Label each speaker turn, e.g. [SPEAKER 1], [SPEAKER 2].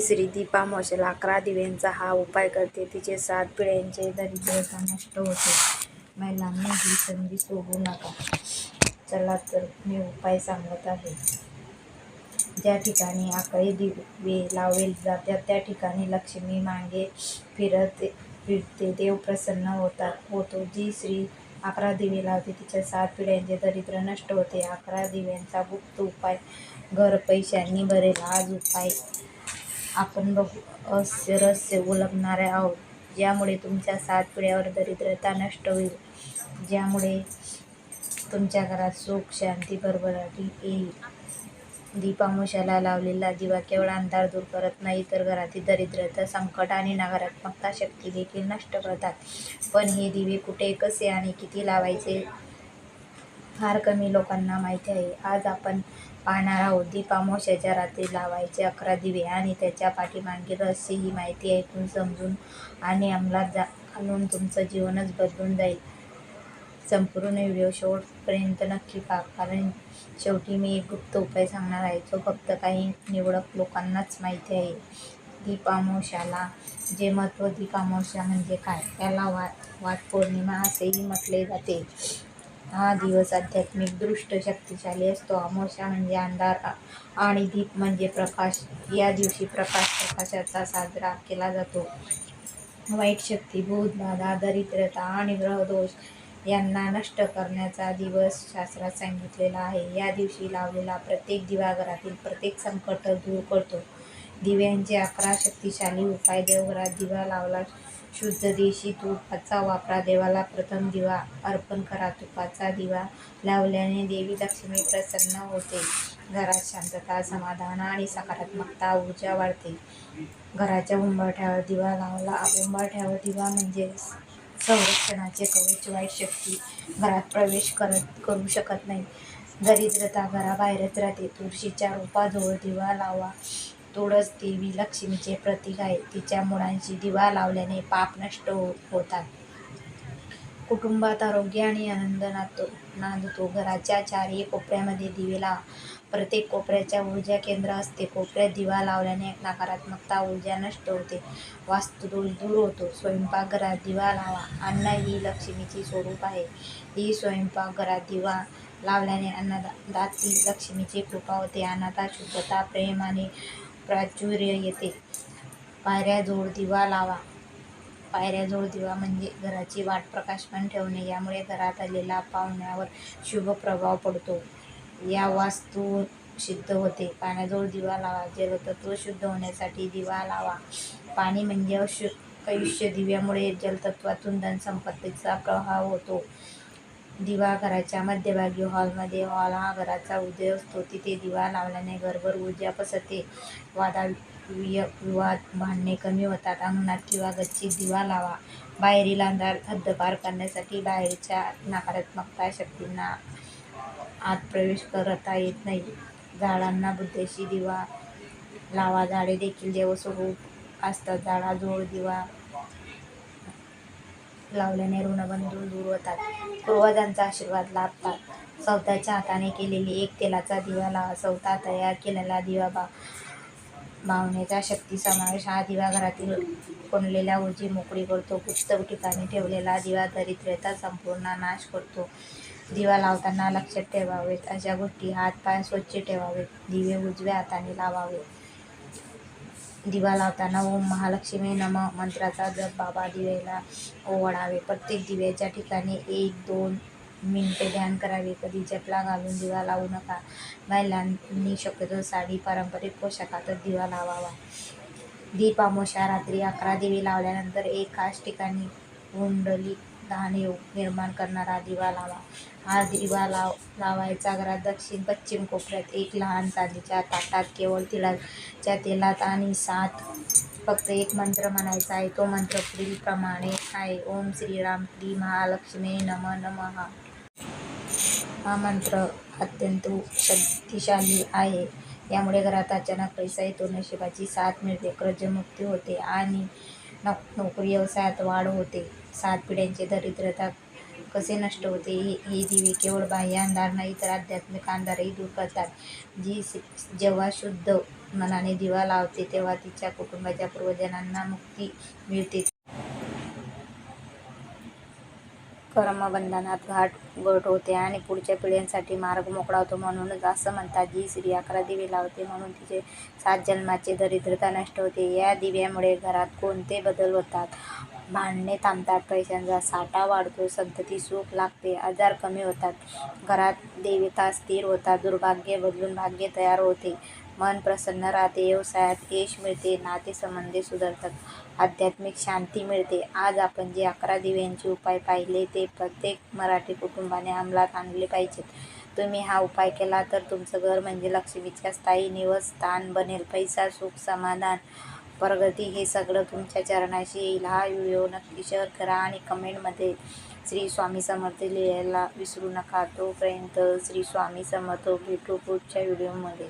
[SPEAKER 1] जी श्री दीपामावस्येला अकरा दिव्यांचा हा उपाय करते. तिचे सात पिढ्यांचे दरिद्रता नष्ट होते. महिलांनी ही संधी सोडू नका. चला तर मी उपाय सांगत आहे. ज्या ठिकाणी अकरा दिवे लावले जातात त्या ठिकाणी लक्ष्मी मागे फिरत फिरते. देव प्रसन्न होतात. होतो. जी श्री अकरा दिवे लावते तिच्या सात पिढ्यांचे दरिद्र नष्ट होते. अकरा दिव्यांचा गुप्त उपाय. घर पैशांनी भरेल. आज उपाय आपण बघू अस्य रहस्य उलगणारे आहोत. ज्यामुळे तुमच्या सात पिढ्यावर दरिद्रता नष्ट होईल. ज्यामुळे तुमच्या घरात सुख शांती भरभराटी येईल. दीपामुशाला लावलेला दिवा केवळ अंधार दूर करत नाही तर घरातील दरिद्रता संकट आणि नकारात्मकता शक्ती देखील नष्ट करतात. पण हे दिवे कुठे कसे आणि किती लावायचे? फार कमी लोकांना माहिती आहे. आज आपण पाहणार आहोत दीपामोशाच्या रात्री लावायचे अकरा दिवे आणि त्याच्या पाठीमागे रहस्य ही माहिती ऐकून समजून आणि अंमलात जा घालून तुमचं जीवनच बदलून जाईल. संपूर्ण व्हिडिओ शेवटपर्यंत नक्की पहा कारण शेवटी मी एक गुप्त उपाय सांगणार आहे. जो फक्त काही निवडक लोकांनाच माहिती आहे. दीपामोशाला जे महत्त्व दीपामोशा म्हणजे काय? त्याला वा वाट पौर्णिमा असेही म्हटले जाते. हा दिवस आध्यात्मिक दृष्ट शक्तिशाली असतो. अमोशा म्हणजे अंधार आणि दीप म्हणजे प्रकाश. या दिवशी प्रकाश प्रकाशाचा साजरा केला जातो. वाईट शक्ती भूतबाधा दरिद्रता आणि ग्रहदोष यांना नष्ट करण्याचा दिवस शास्त्रात सांगितलेला आहे. या दिवशी लावलेला प्रत्येक दिवा घरातील प्रत्येक संकट दूर करतो. दिव्यांचे अकरा शक्तिशाली उपाय. देवघरात दिवा लावला शुद्ध देशी तुपाचा वापरा. देवाला प्रथम दिवा अर्पण करा. तुपाचा दिवा लावल्याने देवी लक्ष्मी प्रसन्न होते. घरात शांतता समाधान आणि सकारात्मकता ऊर्जा वाढते. घराच्या उंबरठ्यावर दिवा लावला. उंबरठ्यावर दिवा म्हणजे संरक्षणाचे कवच वाईट शक्ती. घरात प्रवेश करत करू शकत नाही. दरिद्रता घराबाहेरच राहते. तुळशीच्या रोपाजवळ दिवा लावा. तुळस देवी लक्ष्मीचे प्रतीक आहे. तिच्या मुळांशी दिवा लावल्याने पाप नष्ट हो होतात. कुटुंबात आरोग्य आणि आनंद नातो नांदतो. घराच्या चारही कोपऱ्यामध्ये दिवे लावा प्रत्येक कोपऱ्याच्या ऊर्जा केंद्र असते. कोपऱ्यात दिवा लावल्याने नकारात्मकता ऊर्जा नष्ट होते. वास्तुदोष दूर होतो. स्वयंपाकघरात दिवा लावा. अन्न ही लक्ष्मीची स्वरूप आहे. ही स्वयंपाकघरात दिवा लावल्याने अन्नदाती लक्ष्मीची कृपा होते. अन्नात शुद्धता प्रेम आणि प्राचुर्य येते. पायऱ्याजोड दिवा लावा. पायऱ्याजवळ दिवा म्हणजे घराची वाट प्रकाशमान ठेवणे. यामुळे घरात आलेला पाहुण्यावर शुभ प्रभाव पडतो. या वास्तू सिद्ध होते. पाण्याजवळ दिवा लावा. जलतत्व शुद्ध होण्यासाठी दिवा लावा. पाणी म्हणजे अशु आयुष्य दिव्यामुळे जलतत्वातून धनसंपत्तीचा प्रवाह होतो. दिवा घराच्या मध्यभागी हॉलमध्ये. हॉल हा घराचा उदय असतो. तिथे दिवा लावल्याने घरभर ऊर्जा पसरते. वादा विवाद भांडणे कमी होतात. अंगणात किंवा गच्चीत दिवा लावा. बाहेरील अंधार हद्दपार करण्यासाठी बाहेरच्या नकारात्मकता शक्तींना आत प्रवेश करता येत नाही. झाडांना बुद्धेशी दिवा लावा. झाडे देखील देवस्वरूप असतात. झाडाजवळ दिवा लावल्याने ऋणबंधू दूर होतात. पूर्वजांचा आशीर्वाद लाभतात. सवताच्या हाताने केलेली एक तेलाचा दिवा लावा. सवता तयार केलेला दिवा बा भावनेचा शक्ती समावेश. हा दिवा घरातील कोणलेल्या ऊर्जी मोकळी करतो. गुप्त ठिकाणी ठेवलेला दिवा दरिद्रता संपूर्ण नाश करतो. दिवा लावताना लक्षात ठेवावेत. अशा गोष्टी हात पाय स्वच्छ ठेवावेत. दिवे उजव्या हाताने लावावे दिवा लावताना ओम महालक्ष्मी नम मंत्राचा जप बाबा दिवेला ओवाळावे प्रत्येक दिव्याच्या ठिकाणी एक दोन मिनटे ध्यान करावे कधी जपला घालून दिवा लावू नका. महिलांनी शक्यतो साडी पारंपरिक पोशाखातच दिवा लावावा. दीप रात्री अकरा दिवे लावल्यानंतर एक खास ठिकाणी कुंडली दान योग निर्माण करणारा दिवा लावा. हा दिवा लाव लावायचा घरात दक्षिण पश्चिम कोपऱ्यात एक लहान चांदीच्या ताटात केवळ तिळाच्या तेलात आणि सात फक्त एक मंत्र म्हणायचा आहे. तो मंत्र पुढीलप्रमाणे आहे. ओम श्रीराम श्री महालक्ष्मी नम नमः. हा मंत्र अत्यंत शक्तिशाली आहे. यामुळे घरात अचानक पैसा येतो. नशिबाची साथ मिळते. कर्जमुक्ती होते आणि नोकरी व्यवसायात वाढ होते. सात पिढ्यांचे दरिद्रता कसे नष्ट होते हे हे दिवे केवळ बाह्य अंधार नाही तर आध्यात्मिक अंधारही दूर करतात. जी जेव्हा शुद्ध मनाने दिवा लावते तेव्हा तिच्या कुटुंबाच्या पूर्वजनांना मुक्ती मिळते. कर्मबंधनात घाट घट होते आणि पुढच्या पिढ्यांसाठी मार्ग मोकळा होतो. म्हणूनच असं म्हणतात जी स्त्री अकरा दिवे लावते म्हणून तिचे सात जन्माचे दरिद्रता नष्ट होते. या दिव्यामुळे घरात कोणते बदल होतात? भांडणे थांबतात पैशांचा साठा वाढतो संतती सुख लागते आजार कमी होतात. घरात देवता स्थिर होतात दुर्भाग्य बदलून भाग्य तयार होते. मन प्रसन्न राहते व्यवसायात यश मिळते नातेसंबंध सुधारतात आध्यात्मिक शांती मिळते. आज आपण जे अकरा दिव्यांचे उपाय पाहिले ते प्रत्येक मराठी कुटुंबाने अंमलात आणले पाहिजेत. तुम्ही हा उपाय केला तर तुमचं घर म्हणजे लक्ष्मीच्या स्थायी निवासस्थान बनेल. पैसा सुख समाधान प्रगती हे सगळं तुमच्या चरणाशी येईल. हा व्हिडिओ नक्की शेअर करा आणि कमेंटमध्ये श्री स्वामी समर्थ लिहायला विसरू नका. तोपर्यंत श्री स्वामी समर्थ भेटू पुढच्या व्हिडिओमध्ये.